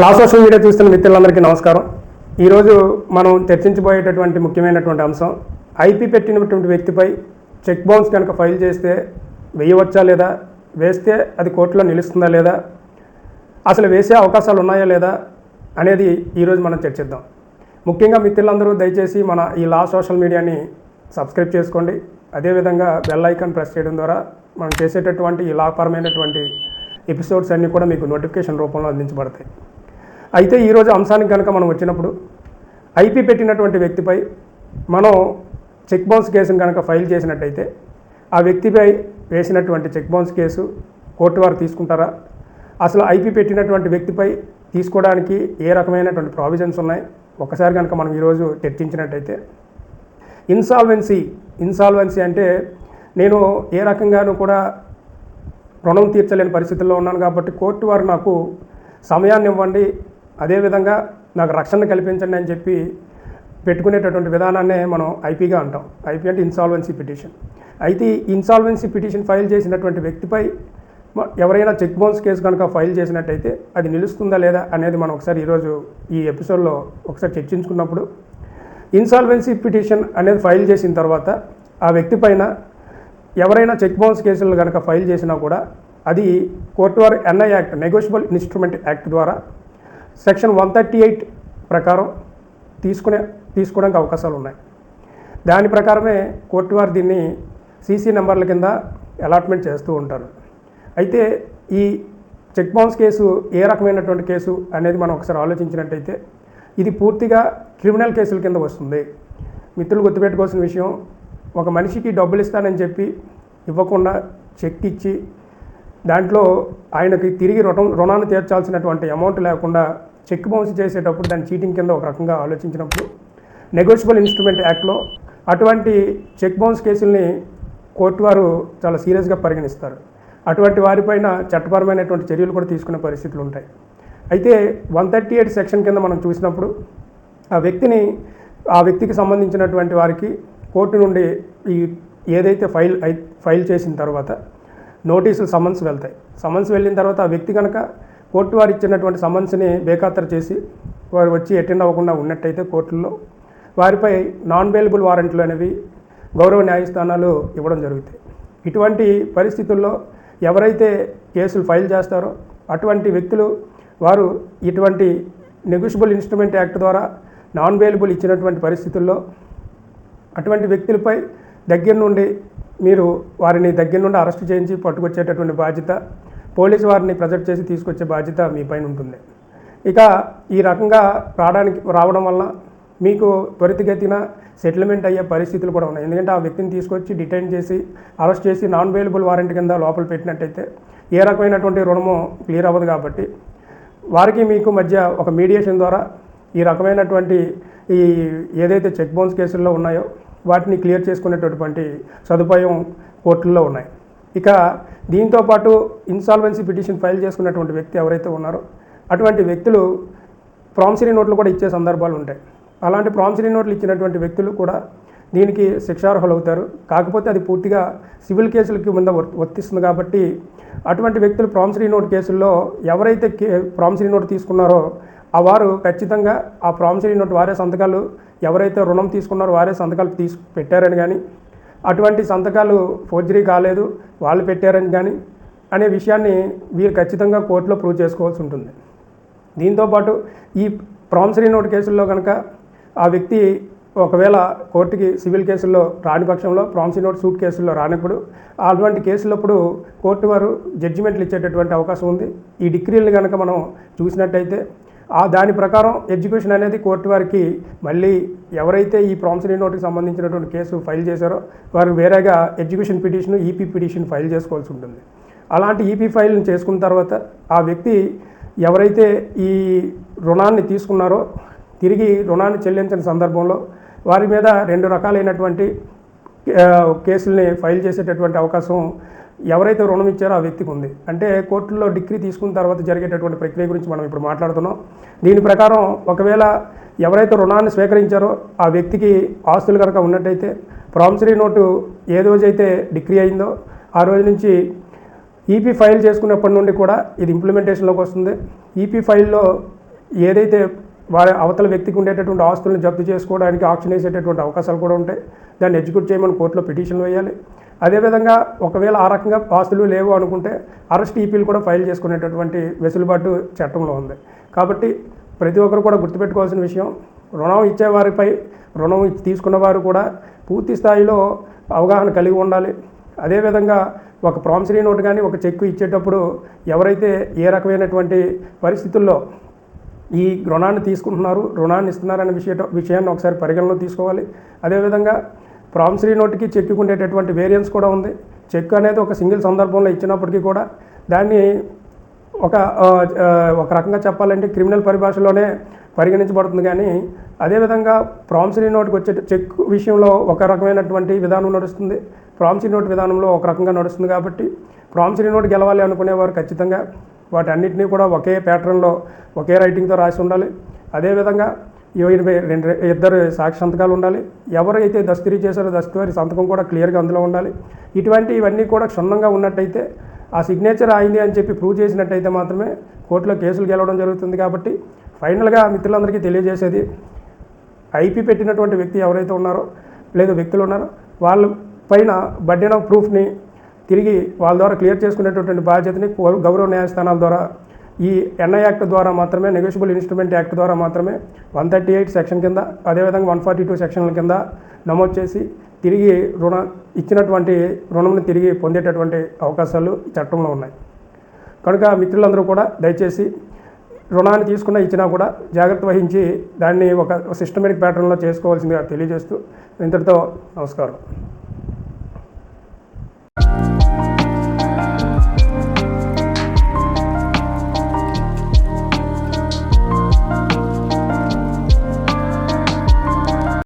లా social media చూస్తున్న మిత్రులందరికీ నమస్కారం. ఈరోజు మనం చర్చించబోయేటటువంటి ముఖ్యమైనటువంటి అంశం ఐపీ పెట్టినటువంటి వ్యక్తిపై చెక్ బౌన్స్ కనుక ఫైల్ చేస్తే వేయవచ్చా లేదా వేస్తే అది కోర్టులో నిలుస్తుందా లేదా అసలు వేసే అవకాశాలు ఉన్నాయా లేదా అనేది ఈరోజు మనం చర్చిద్దాం. ముఖ్యంగా మిత్రులందరూ దయచేసి మన ఈ లా సోషల్ మీడియాని సబ్స్క్రైబ్ చేసుకోండి. అదేవిధంగా బెల్ ఐకాన్ ప్రెస్ చేయడం ద్వారా మనం చేసేటటువంటి ఈ లాపరమైనటువంటి ఎపిసోడ్స్ అన్నీ కూడా మీకు నోటిఫికేషన్ రూపంలో అందించబడతాయి. అయితే ఈరోజు అంశానికి కనుక మనం వచ్చినప్పుడు ఐపీ పెట్టినటువంటి వ్యక్తిపై మనం చెక్ బౌన్స్ కేసును కనుక ఫైల్ చేసినట్టయితే ఆ వ్యక్తిపై వేసినటువంటి చెక్ బౌన్స్ కేసు కోర్టు వారు తీసుకుంటారా? అసలు ఐపీ పెట్టినటువంటి వ్యక్తిపై తీసుకోవడానికి ఏ రకమైనటువంటి ప్రావిజన్స్ ఉన్నాయి? ఒకసారి కనుక మనం ఈరోజు చర్చించినట్టయితే ఇన్సాల్వెన్సీ ఇన్సాల్వెన్సీ అంటే నేను ఏ రకంగానూ కూడా రుణం తీర్చలేని పరిస్థితుల్లో ఉన్నాను కాబట్టి కోర్టు వారు నాకు సమయాన్ని ఇవ్వండి అదేవిధంగా నాకు రక్షణ కల్పించండి అని చెప్పి పెట్టుకునేటటువంటి విధానాన్నే మనం ఐపీగా అంటాం. ఐపీ అంటే ఇన్సాల్వెన్సీ పిటిషన్ అయితే ఇన్సాల్వెన్సీ పిటిషన్ ఫైల్ చేసినటువంటి వ్యక్తిపై ఎవరైనా చెక్ బౌన్స్ కేసు కనుక ఫైల్ చేసినట్టయితే అది నిలుస్తుందా లేదా అనేది మనం ఒకసారి ఈరోజు ఈ ఎపిసోడ్లో ఒకసారి చర్చించుకున్నప్పుడు ఇన్సాల్వెన్సీ పిటిషన్ అనేది ఫైల్ చేసిన తర్వాత ఆ వ్యక్తి పైన ఎవరైనా చెక్ బౌన్స్ కేసులు కనుక ఫైల్ చేసినా కూడా అది కోర్టు వారి NI act negotiable instrument act ద్వారా సెక్షన్ వన్ థర్టీ ఎయిట్ ప్రకారం తీసుకునే తీసుకోవడానికి అవకాశాలు ఉన్నాయి. దాని ప్రకారమే కోర్టు వారు దీన్ని సీసీ నెంబర్ల కింద అలాట్మెంట్ చేస్తూ ఉంటారు. అయితే ఈ చెక్ బౌన్స్ కేసు ఏ రకమైనటువంటి కేసు అనేది మనం ఒకసారి ఆలోచించినట్టయితే ఇది పూర్తిగా క్రిమినల్ కేసుల కింద వస్తుంది. మిత్రులు గుర్తుపెట్టుకోవాల్సిన విషయం ఒక మనిషికి డబ్బులు ఇస్తానని చెప్పి ఇవ్వకుండా చెక్ ఇచ్చి దాంట్లో ఆయనకి తిరిగి రుణం రుణాన్ని తీర్చాల్సినటువంటి అమౌంట్ లేకుండా చెక్ బౌన్స్ చేసేటప్పుడు దాన్ని చీటింగ్ కింద ఒక రకంగా ఆలోచించినప్పుడు నెగోషియబుల్ ఇన్స్ట్రుమెంట్ యాక్ట్లో అటువంటి చెక్ బౌన్స్ కేసుల్ని కోర్టు వారు చాలా సీరియస్గా పరిగణిస్తారు. అటువంటి వారిపైన చట్టపరమైనటువంటి చర్యలు కూడా తీసుకునే పరిస్థితులు ఉంటాయి. అయితే వన్ థర్టీ ఎయిట్ సెక్షన్ కింద మనం చూసినప్పుడు ఆ వ్యక్తిని ఆ వ్యక్తికి సంబంధించినటువంటి వారికి కోర్టు నుండి ఈ ఏదైతే ఫైల్ ఫైల్ చేసిన తర్వాత నోటీసులు సమన్స్ వెళ్తాయి. సమన్స్ వెళ్ళిన తర్వాత ఆ వ్యక్తి కనుక కోర్టు వారు ఇచ్చినటువంటి సమన్స్ని బేఖాతరు చేసి వారు వచ్చి అటెండ్ అవ్వకుండా ఉన్నట్టయితే కోర్టుల్లో వారిపై నాన్ బెయిలబుల్ వారెంట్లు అనేవి గౌరవ న్యాయస్థానాలు ఇవ్వడం జరుగుతాయి. ఇటువంటి పరిస్థితుల్లో ఎవరైతే కేసులు ఫైల్ చేస్తారో అటువంటి వ్యక్తులు వారు ఇటువంటి నెగోషియబుల్ ఇన్స్ట్రుమెంట్ యాక్ట్ ద్వారా నాన్ బెయిలబుల్ ఇచ్చినటువంటి పరిస్థితుల్లో అటువంటి వ్యక్తులపై దగ్గర నుండి మీరు వారిని దగ్గర నుండి అరెస్ట్ చేయించి పట్టుకొచ్చేటటువంటి బాధ్యత పోలీసు వారిని ప్రజెక్ట్ చేసి తీసుకొచ్చే బాధ్యత మీ పైన ఉంటుంది. ఇక ఈ రకంగా రావడానికి రావడం వల్ల మీకు త్వరితగతిన సెటిల్మెంట్ అయ్యే పరిస్థితులు కూడా ఉన్నాయి. ఎందుకంటే ఆ వ్యక్తిని తీసుకొచ్చి డిటైన్ చేసి అరెస్ట్ చేసి నాన్ అవైలబుల్ వారెంట్ కింద లోపల పెట్టినట్టయితే ఏ రకమైనటువంటి రుణము క్లియర్ అవ్వదు కాబట్టి వారికి మీకు మధ్య ఒక మీడియేషన్ ద్వారా ఈ రకమైనటువంటి ఈ ఏదైతే చెక్ బౌన్స్ కేసుల్లో ఉన్నాయో వాటిని క్లియర్ చేసుకునేటటువంటి సదుపాయం కోర్టుల్లో ఉన్నాయి. ఇక దీంతో పాటు ఇన్సాల్వెన్సీ పిటిషన్ ఫైల్ చేసుకున్నటువంటి వ్యక్తి ఎవరైతే ఉన్నారో అటువంటి వ్యక్తులు ప్రామిసరీ నోట్లు కూడా ఇచ్చే సందర్భాలు ఉంటాయి. అలాంటి ప్రామిసరీ నోట్లు ఇచ్చినటువంటి వ్యక్తులు కూడా దీనికి శిక్షార్హులు అవుతారు కాకపోతే అది పూర్తిగా సివిల్ కేసులకి ముంద వర్తి- వర్తిస్తుంది కాబట్టి అటువంటి వ్యక్తులు ప్రామిసరీ నోట్ కేసుల్లో ఎవరైతే కే ప్రామిసరీ నోట్ తీసుకున్నారో ఆ వారు ఖచ్చితంగా ఆ ప్రామిసరీ నోట్ వారే సంతకాలు ఎవరైతే రుణం తీసుకున్నారో వారే సంతకాలు తీసు పెట్టారని కానీ అటువంటి సంతకాలు ఫోర్జరీ కాలేదు వాళ్ళు పెట్టారని కానీ అనే విషయాన్ని వీరు ఖచ్చితంగా కోర్టులో ప్రూవ్ చేసుకోవాల్సి ఉంటుంది. దీంతోపాటు ఈ ప్రామిసరీ నోట్ కేసుల్లో కనుక ఆ వ్యక్తి ఒకవేళ కోర్టుకి సివిల్ కేసుల్లో రాని పక్షంలో ప్రామిసరీ నోట్ సూట్ కేసుల్లో రానప్పుడు అటువంటి కేసులప్పుడు కోర్టు వారు జడ్జిమెంట్లు ఇచ్చేటటువంటి అవకాశం ఉంది. ఈ డిగ్రీలను కనుక మనం చూసినట్టయితే ఆ దాని ప్రకారం ఎడ్యుకేషన్ అనేది కోర్టు వారికి మళ్ళీ ఎవరైతే ఈ ప్రామిసరీ నోట్కి సంబంధించినటువంటి కేసు ఫైల్ చేశారో వారు వేరేగా education petition EP petition file చేసుకోవాల్సి ఉంటుంది. అలాంటి ఈపీ ఫైల్ని చేసుకున్న తర్వాత ఆ వ్యక్తి ఎవరైతే ఈ రుణాన్ని తీసుకున్నారో తిరిగి రుణాన్ని చెల్లించిన సందర్భంలో వారి మీద రెండు రకాలైనటువంటి కేసుల్ని ఫైల్ చేసేటటువంటి అవకాశం ఎవరైతే రుణం ఇచ్చారో ఆ వ్యక్తికి ఉంది. అంటే కోర్టులో డిగ్రీ తీసుకున్న తర్వాత జరిగేటటువంటి ప్రక్రియ గురించి మనం ఇప్పుడు మాట్లాడుతున్నాం. దీని ప్రకారం ఒకవేళ ఎవరైతే రుణాన్ని స్వీకరించారో ఆ వ్యక్తికి ఆస్తులు కనుక ఉన్నట్టయితే ప్రామిసరీ నోటు ఏ రోజైతే డిగ్రీ అయిందో ఆ రోజు నుంచి ఈపీ ఫైల్ చేసుకున్నప్పటి నుండి కూడా ఇది ఇంప్లిమెంటేషన్లోకి వస్తుంది. ఈపీ ఫైల్లో ఏదైతే వారి అవతల వ్యక్తికి ఉండేటటువంటి ఆస్తులను జప్తు చేసుకోవడానికి ఆప్షన్ వేసేటటువంటి అవకాశాలు కూడా ఉంటాయి. దాన్ని ఎగ్జిక్యూట్ చేయమని కోర్టులో పిటిషన్ వేయాలి. అదేవిధంగా ఒకవేళ ఆ రకంగా ఆస్తులు లేవు అనుకుంటే అరెస్ట్ ఈపీలు కూడా ఫైల్ చేసుకునేటటువంటి వెసులుబాటు చట్టంలో ఉంది. కాబట్టి ప్రతి ఒక్కరు కూడా గుర్తుపెట్టుకోవాల్సిన విషయం రుణం ఇచ్చేవారిపై రుణం తీసుకున్న వారు కూడా పూర్తి స్థాయిలో అవగాహన కలిగి ఉండాలి. అదేవిధంగా ఒక ప్రామిసరీ నోట్ కానీ ఒక చెక్ ఇచ్చేటప్పుడు ఎవరైతే ఏ రకమైనటువంటి పరిస్థితుల్లో ఈ రుణాన్ని తీసుకుంటున్నారు రుణాన్ని ఇస్తున్నారనే విషయ విషయాన్ని ఒకసారి పరిగణలో తీసుకోవాలి. అదేవిధంగా ప్రామిసరీ నోట్కి చెక్కి ఉండేటటువంటి వేరియన్స్ కూడా ఉంది. చెక్ అనేది ఒక సింగిల్ సందర్భంలో ఇచ్చినప్పటికీ కూడా దాన్ని ఒక ఒక రకంగా చెప్పాలంటే క్రిమినల్ పరిభాషలోనే పరిగణించబడుతుంది కానీ అదేవిధంగా ప్రామిసరీ నోట్కి వచ్చే చెక్ విషయంలో ఒక రకమైనటువంటి విధానం నడుస్తుంది. ప్రామిసరీ నోట్ విధానంలో ఒక రకంగా నడుస్తుంది కాబట్టి ప్రామిసరీ నోట్ గెలవాలి అనుకునేవారు ఖచ్చితంగా. వాటన్నిటినీ కూడా ఒకే ప్యాటర్న్లో ఒకే రైటింగ్తో రాసి ఉండాలి. అదేవిధంగా ఇరవై రెండు ఇద్దరు సాక్షి సంతకాలు ఉండాలి. ఎవరైతే దస్తగిరి చేశారో దస్తగిరి సంతకం కూడా క్లియర్గా అందులో ఉండాలి. ఇటువంటి ఇవన్నీ కూడా క్షుణ్ణంగా ఉన్నట్టయితే ఆ సిగ్నేచర్ అయింది అని చెప్పి ప్రూవ్ చేసినట్టయితే మాత్రమే కోర్టులో కేసులు గెలవడం జరుగుతుంది కాబట్టి ఫైనల్గా మిత్రులందరికీ తెలియజేసేది ఐపీ పెట్టినటువంటి వ్యక్తి ఎవరైతే ఉన్నారో లేదా వ్యక్తులు ఉన్నారో వాళ్ళ పైన బడ్డెన్ ఆఫ్ ప్రూఫ్ని తిరిగి వాళ్ళ ద్వారా క్లియర్ చేసుకునేటటువంటి బాధ్యతని గౌరవ న్యాయస్థానాల ద్వారా ఈ ఎన్ఐ యాక్ట్ ద్వారా మాత్రమే నెగోషియబుల్ ఇన్స్ట్రుమెంట్ యాక్ట్ ద్వారా మాత్రమే వన్ థర్టీ ఎయిట్ సెక్షన్ కింద అదేవిధంగా వన్ ఫార్టీ టూ సెక్షన్ల కింద నమోదు చేసి తిరిగి రుణ ఇచ్చినటువంటి రుణంను తిరిగి పొందేటటువంటి అవకాశాలు చట్టంలో ఉన్నాయి. కనుక మిత్రులందరూ కూడా దయచేసి రుణాన్ని తీసుకున్న ఇచ్చినా కూడా జాగ్రత్త వహించి దాన్ని ఒక సిస్టమేటిక్ ప్యాటర్న్లో చేసుకోవాల్సిందిగా తెలియజేస్తూ ఇంతటితో నమస్కారం.